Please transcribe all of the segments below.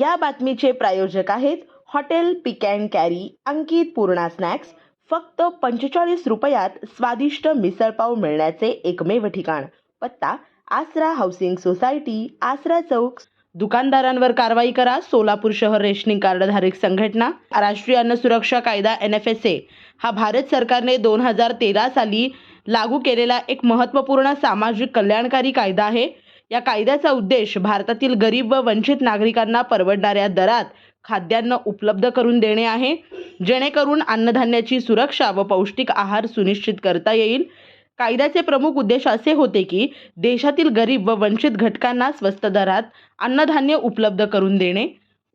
या बातमीचे प्रायोजक आहेत hotel pick and carry Ankit Purna snacks. फक्त पंचेचाळीस रुपयात स्वादिष्ट मिसळपाव मिळण्याचे एकमेव ठिकाण. पत्ता आसरा हाऊसिंग सोसायटी आसरा चौक. दुकानदारांवर कारवाई करा सोलापूर शहर रेशनिंग कार्डधारक संघटना राष्ट्रीय अन्न सुरक्षा कायदा एन एफ एस ए हा भारत सरकारने दोन हजार तेरा साली लागू केलेला एक महत्त्वपूर्ण सामाजिक कल्याणकारी कायदा आहे. या कायद्याचा उद्देश भारतातील गरीब व वंचित नागरिकांना परवडणाऱ्या दरात खाद्यान्न उपलब्ध करून देणे आहे. जेणेकरून अन्नधान्याची सुरक्षा व पौष्टिक आहार सुनिश्चित करता येईल. कायद्याचे प्रमुख उद्देश असे होते की देशातील गरीब व वंचित घटकांना स्वस्त दरात अन्नधान्य उपलब्ध करून देणे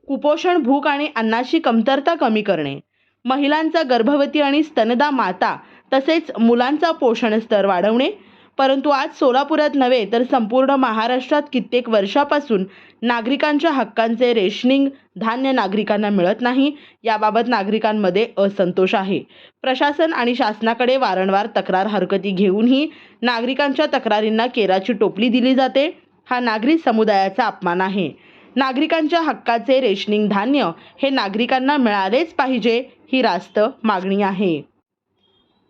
कुपोषण भूक आणि अन्नाची कमतरता कमी करणे. महिलांचा गर्भवती आणि स्तनदा माता तसेच मुलांचा पोषण स्तर वाढवणे परंतु आज सोलापुरात नव्हे तर संपूर्ण महाराष्ट्रात कित्येक वर्षापासून नागरिकांच्या हक्कांचे रेशनिंग धान्य नागरिकांना मिळत नाही याबाबत नागरिकांमध्ये असंतोष आहे. प्रशासन आणि शासनाकडे वारंवार तक्रार हरकती घेऊनही नागरिकांच्या तक्रारींना केराची टोपली दिली जाते हा नागरिक समुदायाचा अपमान आहे. नागरिकांच्या हक्काचे रेशनिंग धान्य हे नागरिकांना मिळालेच पाहिजे ही रास्त मागणी आहे.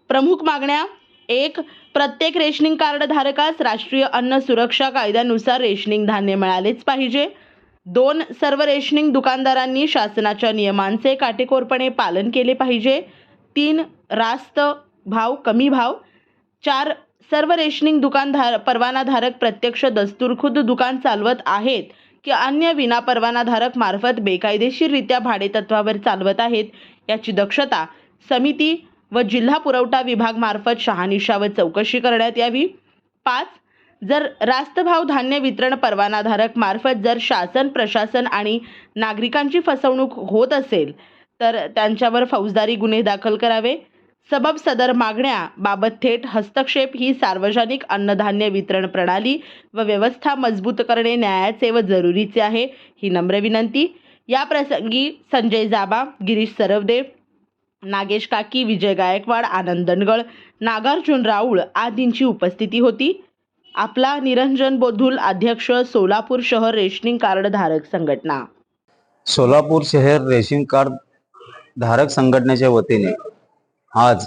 प्रमुख मागण्या एक प्रत्येक रेशनिंग कार्ड धारकास राष्ट्रीय अन्न सुरक्षा कायद्यानुसार रेशनिंग धान्य मिळालेच पाहिजे. दोन सर्व रेशनिंग दुकानदारांनी शासनाच्या नियमांचे काटेकोरपणे पालन केले पाहिजे. तीन रास्त भाव कमी भाव. चार सर्व रेशनिंग दुकानधार परवानाधारक प्रत्यक्ष दस्तुरखुद्द दुकान चालवत आहेत की अन्य विना परवानाधारक मार्फत बेकायदेशीररित्या भाडेतत्वावर चालवत आहेत याची दक्षता समिती व जिल्हा पुरवठा विभाग मार्फत शहानिशा व चौकशी करण्यात यावी. पाच जर रास्त भाव धान्य वितरण परवानाधारक मार्फत जर शासन प्रशासन आणि नागरिकांची फसवणूक होत असेल तर त्यांच्यावर फौजदारी गुन्हे दाखल करावे. सबब सदर मागण्या बाबत थेट हस्तक्षेप ही सार्वजनिक अन्नधान्य वितरण प्रणाली व व्यवस्था मजबूत करणे न्यायाचे व जरुरीचे आहे ही नम्र विनंती. या प्रसंगी संजय जाबा गिरीश सरवदे नागेश काकी विजय गायकवाड आनंद दनगळ नागार्जुन राऊळ आदींची उपस्थिती होती. आपला निरंजन बोधुल अध्यक्ष सोलापूर शहर रेशनिंग कार्ड धारक संघटना. सोलापूर शहर रेशन कार्ड धारक संघटनेच्या वतीने आज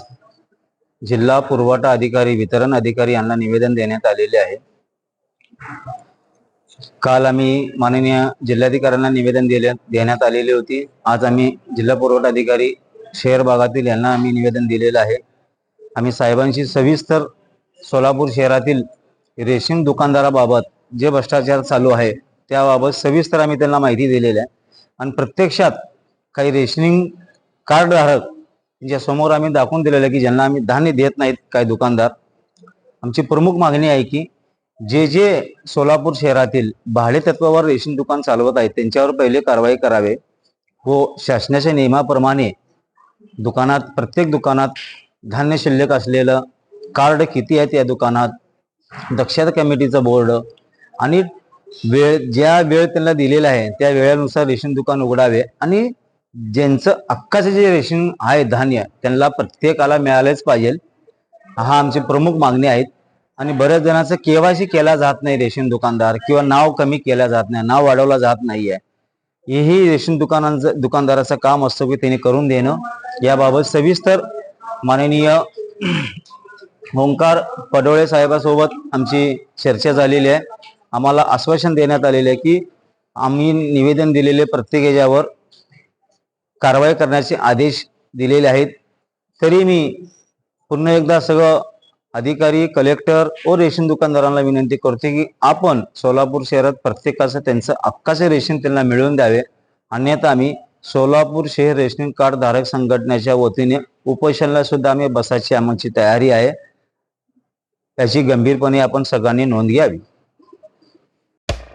जिल्हा पुरवठा अधिकारी वितरण अधिकारी यांना निवेदन देण्यात आलेले आहे. काल आम्ही माननीय जिल्हाधिकाऱ्यांना निवेदन दिले देण्यात आलेली होती. आज आम्ही जिल्हा पुरवठा अधिकारी शहर भागातील यांना आम्ही निवेदन दिलेलं आहे. आम्ही साहेबांशी सविस्तर सोलापूर शहरातील रेशीम दुकानदाराबाबत जे भ्रष्टाचार चालू आहे त्याबाबत सविस्तर आम्ही त्यांना माहिती दिलेली आहे. आणि प्रत्यक्षात काही रेशनिंग कार्डधारक ज्या समोर आम्ही दाखवून दिलेलं आहे की ज्यांना आम्ही धान्य देत नाहीत काही दुकानदार आमची प्रमुख मागणी आहे की जे जे सोलापूर शहरातील भाडे तत्वावर रेशन दुकान चालवत आहेत त्यांच्यावर पहिले कारवाई करावे. व शासनाच्या नियमाप्रमाणे दुकानात प्रत्येक दुकानात धान्य शिल्लक असलेलं कार्ड किती आहेत या दुकानात दक्षता कमिटीचं बोर्ड आणि वेळ ज्या वेळ त्यांना दिलेला आहे त्या वेळेनुसार रेशन दुकान उघडावे आणि ज्यांचं अक्काचं जे रेशन आहे धान्य त्यांना प्रत्येकाला मिळालंच पाहिजे. हा आमची प्रमुख मागणी आहेत आणि बऱ्याच जणांचं केवायसी केला जात नाही रेशन दुकानदार किंवा नाव कमी केलं जात नाही नाव वाढवलं जात नाहीये. हेही रेशन दुकानांचं दुकानदाराचं काम असतं की त्याने करून देणं. याबाबत सविस्तर माननीय ओंकार पडोळे साहेबासोबत आमची चर्चा झालेली आहे. आम्हाला आश्वासन देण्यात आलेलं आहे की आम्ही निवेदन दिलेले प्रत्येक याच्यावर कारवाई करण्याचे आदेश दिलेले आहेत. तरी मी पुन्हा एकदा सगळं अधिकारी कलेक्टर व रेशन दुकानदारांना विनंती करते की आपण सोलापूर शहरात प्रत्येकाचं त्यांचं हक्काचे रेशन त्यांना मिळवून द्यावे. अन्यथा आम्ही सोलापूर शहर रेशनिंग कार्ड धारक संघटनेच्या वतीने उपोषणाला सुद्धा आम्ही बसायची आमची तयारी आहे. त्याची गंभीरपणे आपण सगळ्यांनी नोंद घ्यावी.